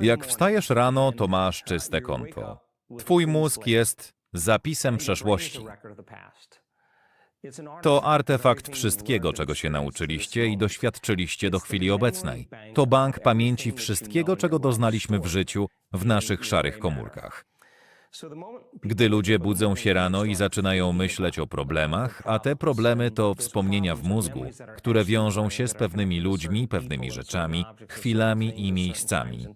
Jak wstajesz rano, to masz czyste konto. Twój mózg jest zapisem przeszłości. To artefakt wszystkiego, czego się nauczyliście i doświadczyliście do chwili obecnej. To bank pamięci wszystkiego, czego doznaliśmy w życiu w naszych szarych komórkach. Gdy ludzie budzą się rano i zaczynają myśleć o problemach, a te problemy to wspomnienia w mózgu, które wiążą się z pewnymi ludźmi, pewnymi rzeczami, chwilami i miejscami.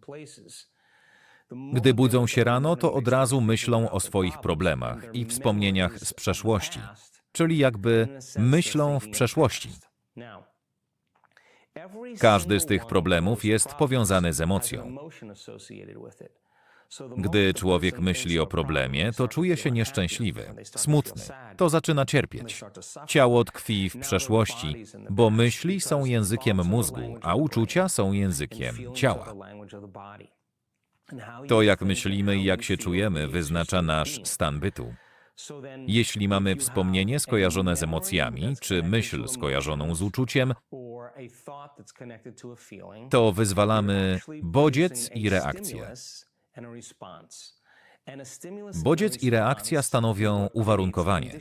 Gdy budzą się rano, to od razu myślą o swoich problemach i wspomnieniach z przeszłości, czyli jakby myślą w przeszłości. Każdy z tych problemów jest powiązany z emocją. Gdy człowiek myśli o problemie, to czuje się nieszczęśliwy, smutny. To zaczyna cierpieć. Ciało tkwi w przeszłości, bo myśli są językiem mózgu, a uczucia są językiem ciała. To, jak myślimy i jak się czujemy, wyznacza nasz stan bytu. Jeśli mamy wspomnienie skojarzone z emocjami, czy myśl skojarzoną z uczuciem, to wyzwalamy bodziec i reakcję. Bodziec i reakcja stanowią uwarunkowanie.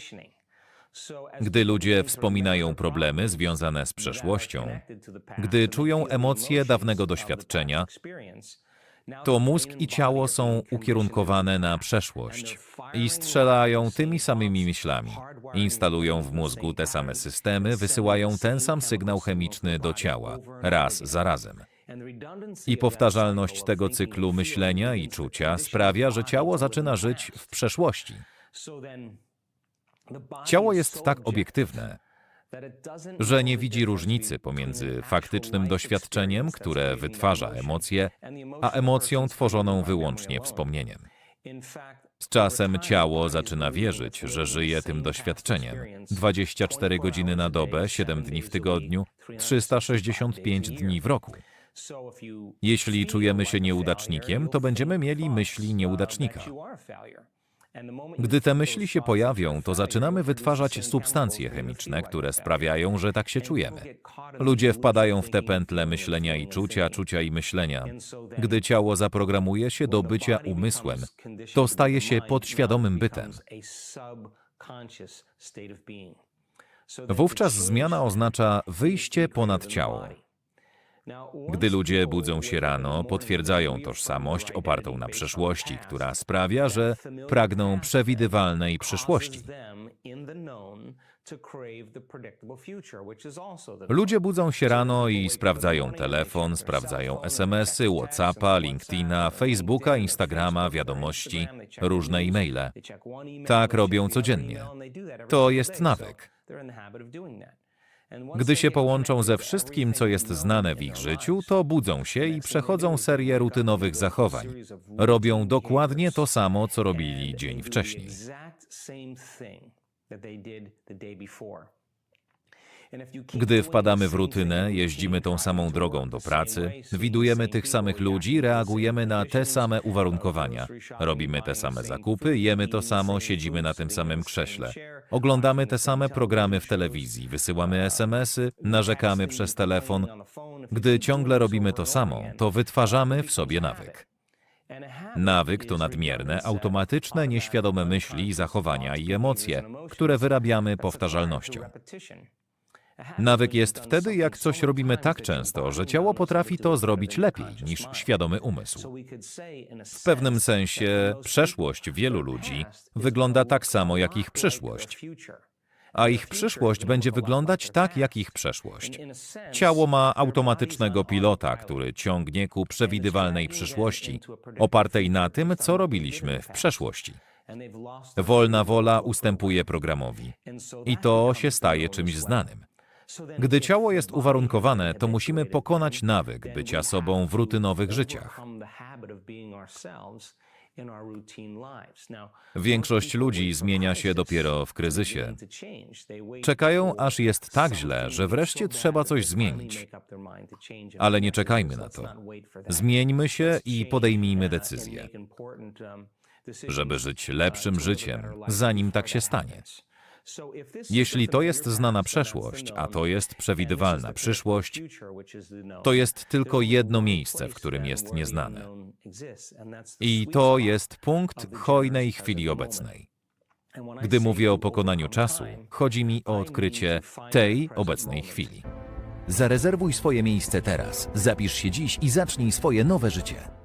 Gdy ludzie wspominają problemy związane z przeszłością, gdy czują emocje dawnego doświadczenia, to mózg i ciało są ukierunkowane na przeszłość i strzelają tymi samymi myślami. Instalują w mózgu te same systemy, wysyłają ten sam sygnał chemiczny do ciała, raz za razem. I powtarzalność tego cyklu myślenia i czucia sprawia, że ciało zaczyna żyć w przeszłości. Ciało jest tak obiektywne, że nie widzi różnicy pomiędzy faktycznym doświadczeniem, które wytwarza emocje, a emocją tworzoną wyłącznie wspomnieniem. Z czasem ciało zaczyna wierzyć, że żyje tym doświadczeniem. 24 godziny na dobę, 7 dni w tygodniu, 365 dni w roku. Jeśli czujemy się nieudacznikiem, to będziemy mieli myśli nieudacznika. Gdy te myśli się pojawią, to zaczynamy wytwarzać substancje chemiczne, które sprawiają, że tak się czujemy. Ludzie wpadają w te pętle myślenia i czucia, czucia i myślenia. Gdy ciało zaprogramuje się do bycia umysłem, to staje się podświadomym bytem. Wówczas zmiana oznacza wyjście ponad ciało. Gdy ludzie budzą się rano, potwierdzają tożsamość opartą na przeszłości, która sprawia, że pragną przewidywalnej przyszłości. Ludzie budzą się rano i sprawdzają telefon, sprawdzają SMS-y, WhatsAppa, LinkedIna, Facebooka, Instagrama, wiadomości, różne e-maile. Tak robią codziennie. To jest nawyk. Gdy się połączą ze wszystkim, co jest znane w ich życiu, to budzą się i przechodzą serię rutynowych zachowań. Robią dokładnie to samo, co robili dzień wcześniej. Gdy wpadamy w rutynę, jeździmy tą samą drogą do pracy, widujemy tych samych ludzi, reagujemy na te same uwarunkowania, robimy te same zakupy, jemy to samo, siedzimy na tym samym krześle, oglądamy te same programy w telewizji, wysyłamy SMS-y, narzekamy przez telefon. Gdy ciągle robimy to samo, to wytwarzamy w sobie nawyk. Nawyk to nadmierne, automatyczne, nieświadome myśli, zachowania i emocje, które wyrabiamy powtarzalnością. Nawyk jest wtedy, jak coś robimy tak często, że ciało potrafi to zrobić lepiej niż świadomy umysł. W pewnym sensie przeszłość wielu ludzi wygląda tak samo jak ich przyszłość, a ich przyszłość będzie wyglądać tak jak ich przeszłość. Ciało ma automatycznego pilota, który ciągnie ku przewidywalnej przyszłości, opartej na tym, co robiliśmy w przeszłości. Wolna wola ustępuje programowi. I to się staje czymś znanym. Gdy ciało jest uwarunkowane, to musimy pokonać nawyk bycia sobą w rutynowych życiach. Większość ludzi zmienia się dopiero w kryzysie. Czekają, aż jest tak źle, że wreszcie trzeba coś zmienić. Ale nie czekajmy na to. Zmieńmy się i podejmijmy decyzję, żeby żyć lepszym życiem, zanim tak się stanie. Jeśli to jest znana przeszłość, a to jest przewidywalna przyszłość, to jest tylko jedno miejsce, w którym jest nieznane. I to jest punkt hojnej chwili obecnej. Gdy mówię o pokonaniu czasu, chodzi mi o odkrycie tej obecnej chwili. Zarezerwuj swoje miejsce teraz, zapisz się dziś i zacznij swoje nowe życie.